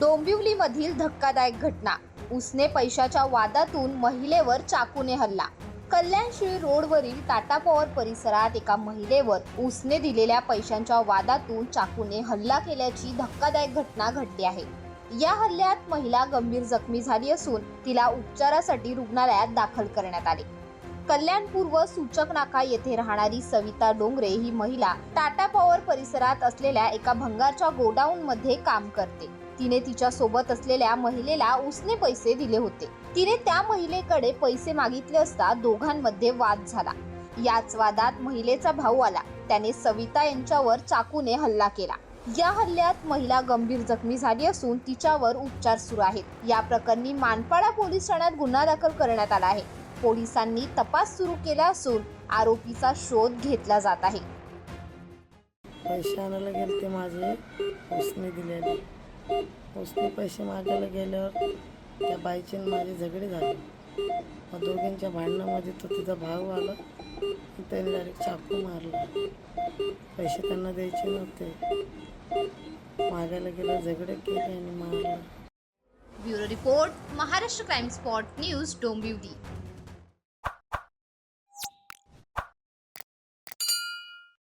डोंबिवलीमधील धक्कादायक घटना. उसने पैशाच्या वादातून महिलेवर चाकूने हल्ला. कल्याणश्री रोडवरील टाटा पॉवर परिसरात एका महिलेवर उसने दिलेल्या पैशांच्या वादातून चाकूने हल्ला केल्याची धक्कादायक घटना घडली आहे. या हल्ल्यात महिला गंभीर जखमी झाली असून तिला उपचारासाठी रुग्णालयात दाखल करण्यात आले. कल्याणपूर्व सूचक नाका येथे राहणारी सविता डोंगरे ही महिला टाटा पॉवर परिसरात असलेल्या एका भंगारच्या गोडाऊन मध्ये काम करते. तिने तिच्या सोबत असलेल्या महिलेला उसने पैसे दिले होते. तिने त्या महिलेकडे पैसे मागितले असता दोघांमध्ये वाद झाला. याच वादात महिलेचा भाऊ आला. त्याने सविता यांच्यावर चाकूने हल्ला केला. या हल्ल्यात महिला गंभीर जखमी झाली असून तिच्यावर उपचार सुरू आहेत. या प्रकरणी मानपाडा पोलीस ठाण्यात गुन्हा दाखल करण्यात आला आहे. पोलिसांनी तपास सुरू केला असून आरोपीचा शोध घेतला जात आहे. पैसे आणायला गेले ते माझे. उसने दिलेले. उसने पैसे मागायला गेल्यावर त्या बाईचे माझे झगडे झाले. मग दोघींच्या भांडणामध्ये तो तिचा भाऊ आला त्याने डायरेक्ट चाकू मारला. पैसे त्यांना द्यायचे नव्हते. मागायला गेलं झगडे केले आणि मारलं. Bureau report Maharashtra crime spot news Dombivli.